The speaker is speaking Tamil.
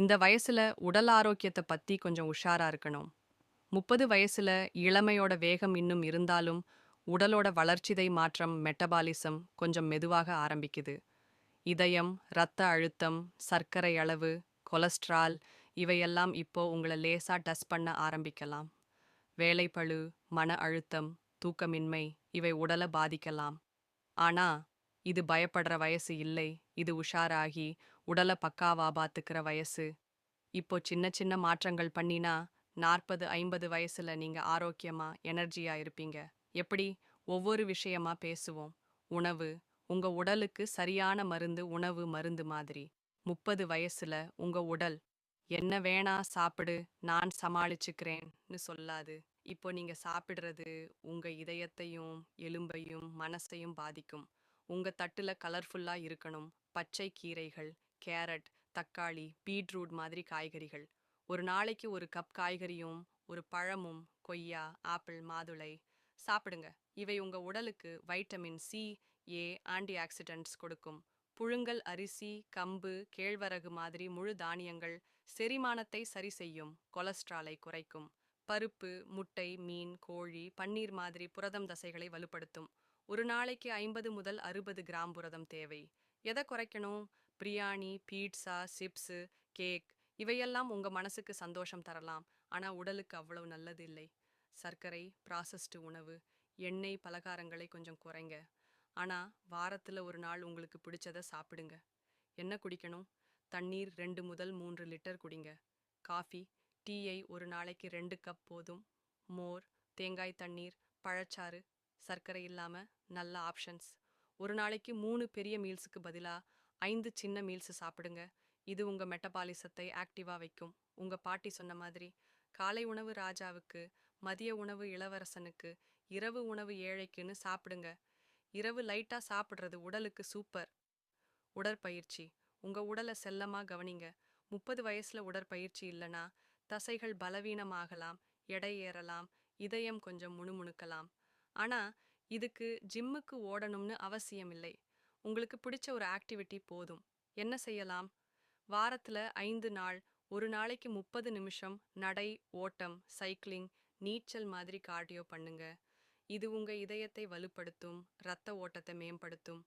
இந்த வயசுல உடல் ஆரோக்கியத்தை பத்தி கொஞ்சம் உஷாரா இருக்கணும். முப்பது வயசுல இளமையோட வேகம் இன்னும் இருந்தாலும் உடலோட வளர்ச்சிதை மாற்றம் மெட்டபாலிசம் கொஞ்சம் மெதுவாக ஆரம்பிக்குது. இதயம் இரத்த அழுத்தம் சர்க்கரை அளவு கொலஸ்ட்ரால் இவையெல்லாம் இப்போ உங்களை லேசா டஸ் பண்ண ஆரம்பிக்கலாம். வேலைப்பழு மன அழுத்தம் தூக்கமின்மை இவை உடலை பாதிக்கலாம். ஆனா இது பயப்படுற வயசு இல்லை இது உஷாராகி உடலை பக்காவா பாத்துக்கிற வயசு. இப்போ சின்ன சின்ன மாற்றங்கள் பண்ணினா நாற்பது ஐம்பது வயசுல நீங்க ஆரோக்கியமா எனர்ஜியா இருப்பீங்க. எப்படி? ஒவ்வொரு விஷயமா பேசுவோம். உணவு உங்க உடலுக்கு சரியான மருந்து உணவு மருந்து மாதிரி. முப்பது வயசுல உங்க உடல் என்ன வேணா சாப்பிடு நான் சமாளிச்சுக்கிறேன்னு சொல்லாது. இப்போ நீங்க சாப்பிடுறது உங்க இதயத்தையும் எலும்பையும் மனசையும் பாதிக்கும். உங்க தட்டுல கலர்ஃபுல்லா இருக்கணும். பச்சை கீரைகள் கேரட் தக்காளி பீட்ரூட் மாதிரி காய்கறிகள். ஒரு நாளைக்கு ஒரு கப் காய்கறியும் ஒரு பழமும் கொய்யா ஆப்பிள் மாதுளை சாப்பிடுங்க. இவை உங்க உடலுக்கு vitamin C A antioxidants கொடுக்கும். புழுங்கல் அரிசி கம்பு கேழ்வரகு மாதிரி முழு தானியங்கள் செரிமானத்தை சரி செய்யும். கொலஸ்ட்ராலை குறைக்கும். பருப்பு முட்டை மீன் கோழி பன்னீர் மாதிரி புரதம் தசைகளை வலுப்படுத்தும். ஒரு நாளைக்கு ஐம்பது முதல் அறுபது கிராம் புரதம் தேவை. எதை குறைக்கணும்? பிரியாணி பீட்சா சிப்ஸு கேக் இவையெல்லாம் உங்க மனசுக்கு சந்தோஷம் தரலாம். ஆனா உடலுக்கு அவ்வளவு நல்லது இல்லை. சர்க்கரை ப்ராசஸ்டு உணவு எண்ணெய் பலகாரங்களை கொஞ்சம் குறைங்க. ஆனா வாரத்துல ஒரு நாள் உங்களுக்கு பிடிச்சதை சாப்பிடுங்க. என்ன குடிக்கணும்? தண்ணீர் ரெண்டு முதல் மூன்று லிட்டர் குடிங்க. காஃபி டீயை ஒரு நாளைக்கு ரெண்டு கப் போதும். மோர் தேங்காய் தண்ணீர் பழச்சாறு சர்க்கரை இல்லாம நல்ல ஆப்ஷன்ஸ் ஒரு நாளைக்கு மூணு பெரிய மீல்ஸுக்கு பதிலா ஐந்து சின்ன மீல்ஸு சாப்பிடுங்க. இது உங்க மெட்டபாலிசத்தை ஆக்டிவா வைக்கும். உங்க பாட்டி சொன்ன மாதிரி காலை உணவு ராஜாவுக்கு மதிய உணவு இளவரசனுக்கு இரவு உணவு ஏழைக்குன்னு சாப்பிடுங்க. இரவு லைட்டா சாப்பிடுறது உடலுக்கு சூப்பர் உடற்பயிற்சி. உங்க உடலை செல்லமா கவனிங்க. முப்பது வயசுல உடற்பயிற்சி இல்லனா தசைகள் பலவீனமாகலாம் எடை ஏறலாம் இதயம் கொஞ்சம் முணுமுணுக்கலாம். ஆனா இதுக்கு ஜிம்முக்கு ஓடணும்னு அவசியம் இல்லை உங்களுக்கு பிடிச்ச ஒரு ஆக்டிவிட்டி போதும். என்ன செய்யலாம்? வாரத்துல ஐந்து நாள் ஒரு நாளைக்கு முப்பது நிமிஷம் நடை ஓட்டம் சைக்கிளிங் நீச்சல் மாதிரி கார்டியோ பண்ணுங்க. இது உங்க இதயத்தை வலுப்படுத்தும் இரத்த ஓட்டத்தை மேம்படுத்தும்.